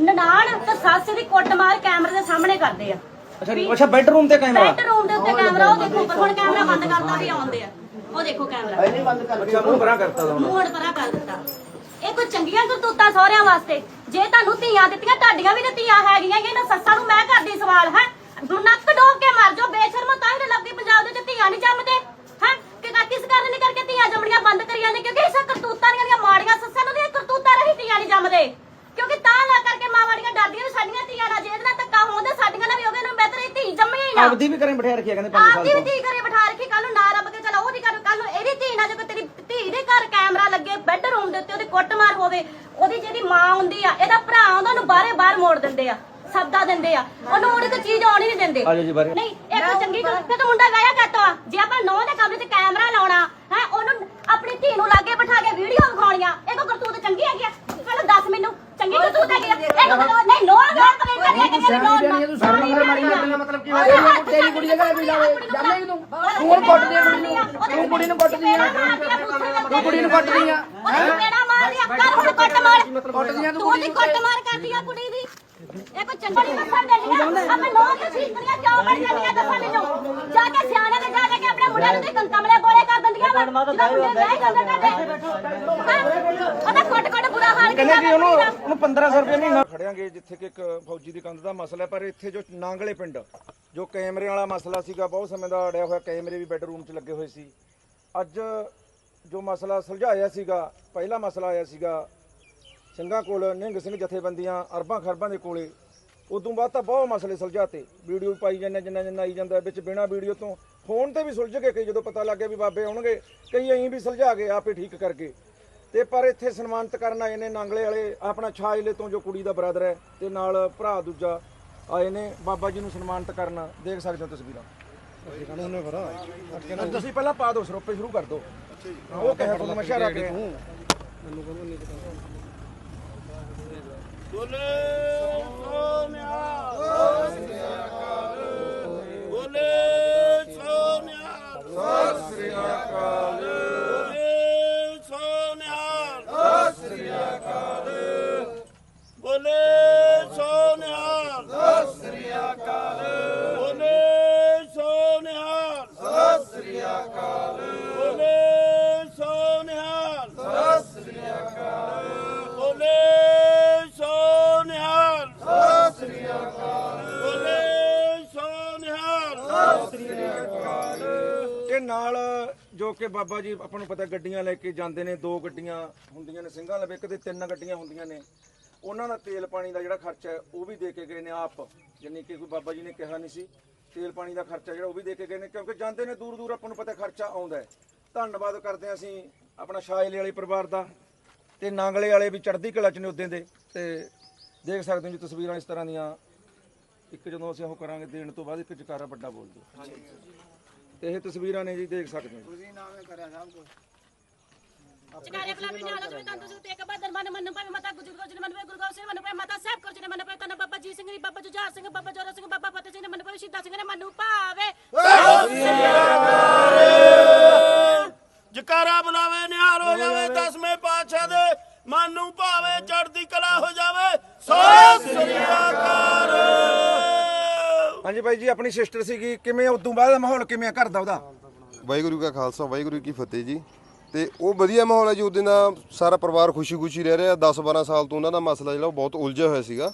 ਨਨਾਣ ਤੇ ਸੱਸ ਦੀ ਕੁੱਟਮਾਰ ਕੈਮਰੇ ਦੇ ਸਾਹਮਣੇ ਕਰਦੇ ਆ। ਅੱਛਾ ਅੱਛਾ ਬੈਡਰੂਮ ਤੇ ਕੈਮਰਾ? ਬੈਡਰੂਮ ਦੇ ਉੱਤੇ ਕੈਮਰਾ ਉਹ ਦੇਖੋ ਪਰ ਹੁਣ ਕੈਮਰਾ ਬੰਦ ਕਰਤਾ ਵੀ ਆਉਂਦੇ ਆ। ਉਹ ਦੇਖੋ ਕੈਮਰਾ। ਅੱਛਾ ਮੂੰਹ ਬਰਾ ਕਰਤਾ ਦਾ ਮੂੰਹ ਪਰਾ ਕਰ ਦਿੱਤਾ। ਇਹ ਕੋਈ ਚੰਗੀਆਂ ਕਰਤੂਤਾਂ ਸਹੁਰਿਆਂ ਵਾਸਤੇ? ਜੇ ਤੁਹਾਨੂੰ ਧੀਆਂ ਦਿੱਤੀਆਂ ਤੁਹਾਡੀਆਂ ਵੀ ਤਾਂ ਧੀਆਂ ਹੈਗੀਆਂ ਹੀ ਆ, ਇਹਨਾਂ ਸੱਸਾਂ ਨੂੰ ਮੈਂ ਕਰਦੀ ਸਵਾਲ ਹੈ? ਨੱਕ ਡੋਬ ਕੇ ਮਰ ਜਾਓ। ਬੇਸ਼ਰਮੋ ਤਾਂ ਹੀ ਤਾਂ ਲੱਭਦੀ ਪੰਜਾਬ ਦੇ ਵਿੱਚ ਧੀਆਂ ਨਹੀਂ ਜੰਮਦੇ ਹੈ ਕਿ ਤਾਂ ਕਿਸ ਕਾਰਨ ਨਹੀਂ ਕਰਕੇ ਧੀਆਂ ਜੰਮਣੀਆਂ ਬੰਦ ਕਰੀ ਜਾਂਦੇ ਕਿਉਂਕਿ ਇਸ ਕਰਤੂਤਾਂ ਦੀਆਂ ਮਾੜੀਆਂ ਸੱਸਾਂ ਨੂੰ ਦੀਆਂ ਕਰਤੂਤਾਂ ਰਹੀ ਧੀਆਂ ਨਹੀਂ ਜੰਮਦੇ ਕਿਉਂਕਿ ਤਾਂ ਨਾ ਕਰਕੇ ਮਾਵਾੜੀਆਂ ਡਰਦੀਆਂ ਵੀ ਸਾਡੀਆਂ ਧੀਆਂ ਨਾਲ ਜੇ ਇਹਦੇ ਨਾਲ ਧੱਕਾ ਹੋਉਂਦੇ ਸਾਡੀਆਂ ਨਾਲ ਵੀ ਹੋਗੇ ਨੂੰ ਬਿਹਤਰ ਇਹ ਧੀ ਜੰਮੀ ਹੀ ਨਾ ਆਪਦੀ ਵੀ ਕਰੇ ਬਿਠਾ ਰੱਖਿਆ ਕਹਿੰਦੇ 5 ਸਾਲ ਆਪਦੀ ਵੀ ਤੋਂ। ਧੀ ਘਰੇ ਬਿਠਾ ਰੱਖੀ ਕੱਲ ਨੂੰ ਨਾ ਰੱਬ ਕੇ ਚਲਾ ਉਹਦੀ ਘਰ ਕੱਲ ਨੂੰ ਇਹਦੀ ਧੀ ਨਾਲ ਜੇ ਕੋਈ ਤੇਰੀ ਧੀ ਦੇ ਘਰ ਕੈਮਰਾ ਲੱਗੇ ਬੈੱਡਰੂਮ ਦੇ ਉੱਤੇ ਉਹਦੀ ਕੁੱਟਮਾਰ ਹੋਵੇ ਉਹਦੀ ਜਿਹੜੀ ਮਾਂ ਹੁੰਦੀ ਆ ਇਹਦਾ ਭਰਾ ਆਉਂਦਾ ਉਹਨੂੰ ਬਾਹਰੇ ਬਾਹਰ ਮੋੜ ਦਿੰਦੇ ਆ ਸਬਦਾ ਦਿੰਦੇ ਆ ਉਹਨੂੰ ਉਹਦੀ ਕੋਈ ਚੀਜ਼ ਆਉਣੀ ਨਹੀਂ ਦਿੰਦੇ। ਆਜੋ ਜੀ ਬਾਰੇ ਨਹੀਂ ਇੱਕ ਚੰਗੀ ਗੱਲ ਫਿਰ ਤਾਂ ਮੁੰਡਾ ਗਾਇਆ ਕਰਤਾ। ਜੇ ਆਪਾਂ ਨੌ ਦੇ ਕਮਰੇ 'ਚ ਕੈਮਰਾ ਲਾਉਣਾ ਹੈ ਉਹਨੂੰ ਆਪਣੀ ਧੀ ਨੂੰ ਲਾਗੇ ਬਿਠਾ ਕੇ ਵੀਡੀਓ ਵਿਖਾਉਣੀਆਂ ਇਹ ਕੋ ਕਰਤੂਤ ਚੰਗੀ ਹੈਗੀ ਆ। ਚਲੋ ਦੱਸ ਮੈਨੂੰ ਚੰਗੀ ਕਰਤੂਤ ਹੈਗੀ ਆ। ਇਹ ਕੋ ਨਹੀਂ ਨੋ ਨੋ ਕਮੈਂਟ ਕਰਿਆ ਕਿ ਨੋ ਤੂੰ ਸਾਰਾ ਮਗਰ ਮਾਰੀ ਜਾਂਦੀ ਆ ਮਤਲਬ ਕੀ ਹੋਇਆ ਤੇਰੀ ਕੁੜੀ ਜਗ੍ਹਾ ਵੀ ਲਾਵੇ ਜਾਣੇ ਤੂੰ। ਤੂੰ ਹੁਣ ਕੁੱਟਦੀ ਆ ਕੁੜੀ ਨੂੰ ਤੂੰ ਕੁੜੀ ਨੂੰ ਕੁੱਟਦੀ ਆ। ਤੂੰ ਕੁੜੀ ਨੂੰ ਕੁੱਟਦੀ ਆ। ਉਹਨੂੰ ਮੇਰਾ ਮਾਰ ਦਿਆ ਕਰ ਹੁਣ ਕੁੱਟ ਮਾਰ। ਕੁੱਟਦੀ ਆ ਤੂੰ ਤੂੰ ਦੀ ਕੁੱਟ ਮਾਰ ਕਰਦੀ ਆ ਕੁੜੀ ਦੀ। ਇਹ ਕੋਈ ਚੰਗੀ ਮੱਸਰ ਦੇਣੀ ਆ ਆਪਾਂ ਨੌ ਤੇ ਸੀਤਰੀਆਂ ਕਿਉਂ ਬਣ ਜਾਂਦੀਆਂ ਦੱਸਾਂ ਮੈਨੂੰ? ਜਾ ਕੇ ਸਿਆਣੇ ਤੇ ਜਾ ਕੇ ਆਪਣੇ ਮੁੰਡਿਆਂ ਨੂੰ ਤੇ ਕੰਕਮਲੇ ਬੋਲੇ ਕਰ ਦਿੰਦੀਆਂ ਵਾ। ਜਦੋਂ ਮੁੰਡੇ ਨਹੀਂ ਕਰਦੇ। ਕਰਦੇ ਉਹਦਾ ਕੁੱਟ ਕਹਿੰਦੇ ਕਿ ਉਹਨੂੰ। ਉਹਨੂੰ 1500 ਰੁਪਏ ਮਹੀਨਾ ਖੜਿਆਂਗੇ ਜਿੱਥੇ ਕਿ ਇੱਕ ਫੌਜੀ ਦੀ ਕੰਧ ਦਾ ਮਸਲਾ ਹੈ, ਪਰ ਇੱਥੇ ਜੋ ਨਾਂਗਲੇ ਪਿੰਡ ਜੋ ਕੈਮਰੇ ਵਾਲਾ ਮਸਲਾ ਸੀਗਾ ਬਹੁਤ ਸਮੇਂ ਦਾ ਅੜਿਆ ਹੋਇਆ ਕੈਮਰੇ ਵੀ ਬੈੱਡਰੂਮ 'ਚ ਲੱਗੇ ਹੋਏ ਸੀ। ਅੱਜ ਜੋ ਮਸਲਾ ਸੁਲਝਾਇਆ ਸੀਗਾ ਪਹਿਲਾ ਮਸਲਾ ਆਇਆ ਸੀਗਾ ਸਿੰਘਾਂ ਕੋਲ ਨਿਹੰਗ ਸਿੰਘ ਜਥੇਬੰਦੀਆਂ ਅਰਬਾਂ ਖਰਬਾਂ ਦੇ ਕੋਲੇ ਉਦੋਂ ਬਾਅਦ ਤਾਂ ਬਹੁਤ ਮਸਲੇ ਸੁਲਝਾਤੇ। ਵੀਡੀਓ ਪਾਈ ਜਾਂਦੇ ਜਿੰਨਾ ਜਿੰਨਾ ਆਈ ਜਾਂਦਾ ਵਿੱਚ ਬਿਨਾ ਵੀਡੀਓ ਤੋਂ ਫੋਨ ਤੇ ਵੀ ਸੁਲਝ ਗਏ ਕਈ ਜਦੋਂ ਪਤਾ ਲੱਗਿਆ ਵੀ ਬਾਬੇ ਆਉਣਗੇ ਕਈ ਐਂ ਵੀ ਸੁਲਝਾ ਗਏ ਆਪੇ ਠੀਕ ਕਰਕੇ। ਤੇ ਪਰ ਇੱਥੇ ਸਨਮਾਨਿਤ ਕਰਨ ਆਏ ਨੇ ਨਾਂਗਲੇ ਵਾਲੇ ਆਪਣਾ ਛਾਜਲੇ ਤੋਂ ਜੋ ਕੁੜੀ ਦਾ ਬ੍ਰਦਰ ਹੈ ਤੇ ਨਾਲ ਭਰਾ ਦੂਜਾ ਆਏ ਨੇ ਬਾਬਾ ਜੀ ਨੂੰ ਸਨਮਾਨਿਤ ਕਰਨ ਦੇਖ ਸਕਦੇ ਹੋ ਤਸਵੀਰਾਂ। ਤੁਸੀਂ ਪਹਿਲਾਂ ਪਾ ਦਿਓ ਸਰੋਪੇ ਸ਼ੁਰੂ ਕਰ ਦਿਓ। ਉਹ ਕਹਿਆ ਤੁਹਾਨੂੰ ਮੈਂ ਇਸ਼ਾਰਾ ਕਰਿਆ। ਬੋਲੇ। ਸੋਨਿਆ ਨਾਲ ਜੋ ਕਿ ਬਾਬਾ ਜੀ ਆਪਾਂ ਨੂੰ ਪਤਾ ਗੱਡੀਆਂ ਲੈ ਕੇ ਜਾਂਦੇ ਨੇ, ਦੋ ਗੱਡੀਆਂ ਹੁੰਦੀਆਂ ਨੇ, ਸਿੰਘਾਂ ਲਵੇ ਕਦੇ ਤਿੰਨ ਗੱਡੀਆਂ ਹੁੰਦੀਆਂ ਨੇ। ਉਹਨਾਂ ਦਾ ਤੇਲ ਪਾਣੀ ਦਾ ਜਿਹੜਾ ਖਰਚਾ ਹੈ, ਉਹ ਵੀ ਦੇ ਕੇ ਗਏ ਨੇ ਆਪ। ਯਾਨੀ ਕਿ ਕੋਈ ਬਾਬਾ ਜੀ ਨੇ ਕਿਹਾ ਨਹੀਂ ਸੀ, ਤੇਲ ਪਾਣੀ ਦਾ ਖਰਚਾ ਜਿਹੜਾ ਉਹ ਵੀ ਦੇ ਕੇ ਗਏ ਨੇ, ਕਿਉਂਕਿ ਜਾਂਦੇ ਨੇ ਦੂਰ ਦੂਰ ਆਪਾਂ ਨੂੰ ਪਤਾ ਖਰਚਾ ਆਉਂਦਾ ਹੈ। ਧੰਨਵਾਦ ਕਰਦੇ ਹਾਂ ਅਸੀਂ ਆਪਣਾ ਸ਼ਾਇਲੇ ਵਾਲੇ ਪਰਿਵਾਰ ਦਾ ਤੇ ਨਾਂਗਲੇ ਵਾਲੇ ਵੀ ਚੜ੍ਹਦੀ ਕਲਾ ਚ ਨੇ ਉਦੋਂ ਦੇ। ਤੇ ਦੇਖ ਸਕਦੇ ਹੋ ਜੀ ਤਸਵੀਰਾਂ ਇਸ ਤਰ੍ਹਾਂ ਦੀਆਂ। ਇੱਕ ਜਦੋਂ ਅਸੀਂ ਉਹ ਕਰਾਂਗੇ ਦੇਣ ਤੋਂ ਬਾਅਦ ਇੱਕ ਜਕਾਰਾ ਵੱਡਾ ਬੋਲ ਦਿਓ। ਤੇ ਇਹ ਤਸਵੀਰਾਂ ਨੇ ਜੀ ਦੇਖ ਸਕਦੇ ਹੋ। ਚਕਾਰੇ ਬਲਾ ਵੀ ਨਾਲ ਜਿਵੇਂ ਤੰਦੂ ਤੇ ਇੱਕ ਬਾਦਰ ਮਨ ਮਨ ਪਵੇ ਮਾਤਾ ਗੁਜਰ ਗੁਜਰ ਮਨ ਪਵੇ ਗੁਰਗੋਬਿੰਦ ਸਿੰਘ ਮਨ ਪਵੇ ਮਾਤਾ ਸਾਹਿਬ ਕੋਲ ਜੀ ਮਨ ਪਵੇ ਤਨ ਬਾਬਾ ਜੀ ਸਿੰਘ ਜੀ ਬਾਬਾ ਜੁਝਾਰ ਸਿੰਘ ਬਾਬਾ ਜੋਰਾ ਸਿੰਘ ਬਾਬਾ ਫਤਿਹ ਸਿੰਘ ਨੇ ਮਨ ਪਵੇ ਸ਼ਹੀਦਾਂ ਸਿੰਘ ਨੇ ਮਨ ਭਾਵੇ ਜਕਾਰਾ ਬੁਲਾਵੇ ਨਿਹਾਰ ਹੋ ਜਾਵੇ ਦਸਵੇਂ ਪਾਤਸ਼ਾਹ ਦੇ ਮਨ ਨੂੰ ਭਾਵੇ ਚੜ੍ਹਦੀ ਹਾਂਜੀ ਬਾਈ ਜੀ, ਆਪਣੀ ਸਿਸਟਰ ਸੀਗੀ, ਕਿਵੇਂ ਉਦੋਂ ਬਾਅਦ ਦਾ ਮਾਹੌਲ ਕਿਵੇਂ ਆ ਘਰ ਦਾ ਉਹਦਾ? ਵਾਹਿਗੁਰੂ ਕਾ ਖਾਲਸਾ, ਵਾਹਿਗੁਰੂ ਕੀ ਫਤਿਹ ਜੀ। ਤੇ ਉਹ ਵਧੀਆ ਮਾਹੌਲ ਹੈ ਜੀ, ਉਹਦੇ ਨਾਲ ਸਾਰਾ ਪਰਿਵਾਰ ਖੁਸ਼ੀ-ਖੁਸ਼ੀ ਰਹਿ ਰਿਹਾ। 10-12 ਸਾਲ ਤੋਂ ਉਹਨਾਂ ਦਾ ਮਸਲਾ ਜਿਹੜਾ, ਉਹ ਬਹੁਤ ਉਲਝਿਆ ਹੋਇਆ ਸੀਗਾ।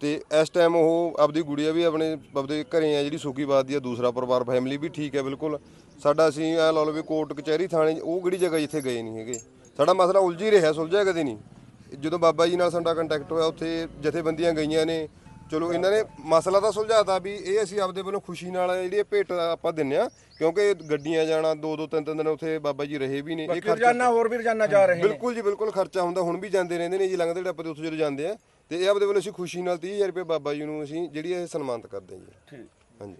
ਤੇ ਇਸ ਟਾਈਮ ਉਹ ਆਪਦੀ ਗੁੜੀਆ ਵੀ ਆਪਣੇ, ਆਪਦੇ ਘਰੇ ਆ, ਜਿਹੜੀ ਸੁਖੀਬਾਦ ਦੀ ਆ, ਦੂਸਰਾ ਪਰਿਵਾਰ ਫੈਮਿਲੀ ਵੀ ਠੀਕ ਹੈ ਬਿਲਕੁਲ। ਸਾਡਾ ਅਸੀਂ ਐ ਲਾ ਲਓ ਵੀ ਕੋਰਟ ਕਚਹਿਰੀ ਥਾਣੇ, ਉਹ ਕਿਹੜੀ ਜਗ੍ਹਾ ਜਿੱਥੇ ਗਏ ਨਹੀਂ ਹੈਗੇ। ਸਾਡਾ ਮਸਲਾ ਉਲਝ ਹੀ ਰਿਹਾ, ਸੁਲਝਿਆ ਕਦੇ ਨਹੀਂ। ਜਦੋਂ ਬਾਬਾ ਜੀ ਨਾਲ ਸਾਡਾ ਕੰਟੈਕਟ ਹੋਇਆ, ਉੱਥੇ ਜਥੇਬੰਦੀਆਂ ਗਈਆਂ ਨੇ ਚਲੋ ਇਹਨਾਂ ਨੇ ਮਸਲਾ ਤਾਂ ਸੁਲਝਾਤਾ ਵੀ ਇਹ ਅਸੀਂ ਆਪਦੇ ਵੱਲੋਂ ਖੁਸ਼ੀ ਨਾਲ ਜਿਹੜੀ ਇਹ ਭੇਟ ਆਪਾਂ ਦਿੰਨੇ ਆ ਕਿਉਂਕਿ ਗੱਡੀਆਂ ਜਾਣਾ ਦੋ ਦੋ ਤਿੰਨ ਤਿੰਨ ਦਿਨ ਉੱਥੇ ਬਾਬਾ ਜੀ ਰਹੇ ਵੀ ਨੇ ਇਹ ਰੋਜ਼ਾਨਾ ਹੋਰ ਵੀ ਰੋਜ਼ਾਨਾ ਜਾ ਰਹੇ ਨੇ। ਬਿਲਕੁਲ ਜੀ ਬਿਲਕੁਲ ਖਰਚਾ ਹੁੰਦਾ ਹੁਣ ਵੀ ਜਾਂਦੇ ਰਹਿੰਦੇ ਨੇ ਜੀ ਲੰਘਦੇ ਡੱਪੇ ਤੇ ਉੱਥੇ ਜਦੋਂ ਜਾਂਦੇ ਆ ਤੇ ਇਹ ਆਪਦੇ ਵੱਲੋਂ ਅਸੀਂ ਖੁਸ਼ੀ ਨਾਲ 30000 ਰੁਪਏ ਬਾਬਾ ਜੀ ਨੂੰ ਅਸੀਂ ਜਿਹੜੀ ਇਹ ਸਨਮਾਨਿਤ ਕਰਦੇ ਹਾਂ ਜੀ। ਠੀਕ। ਹਾਂਜੀ।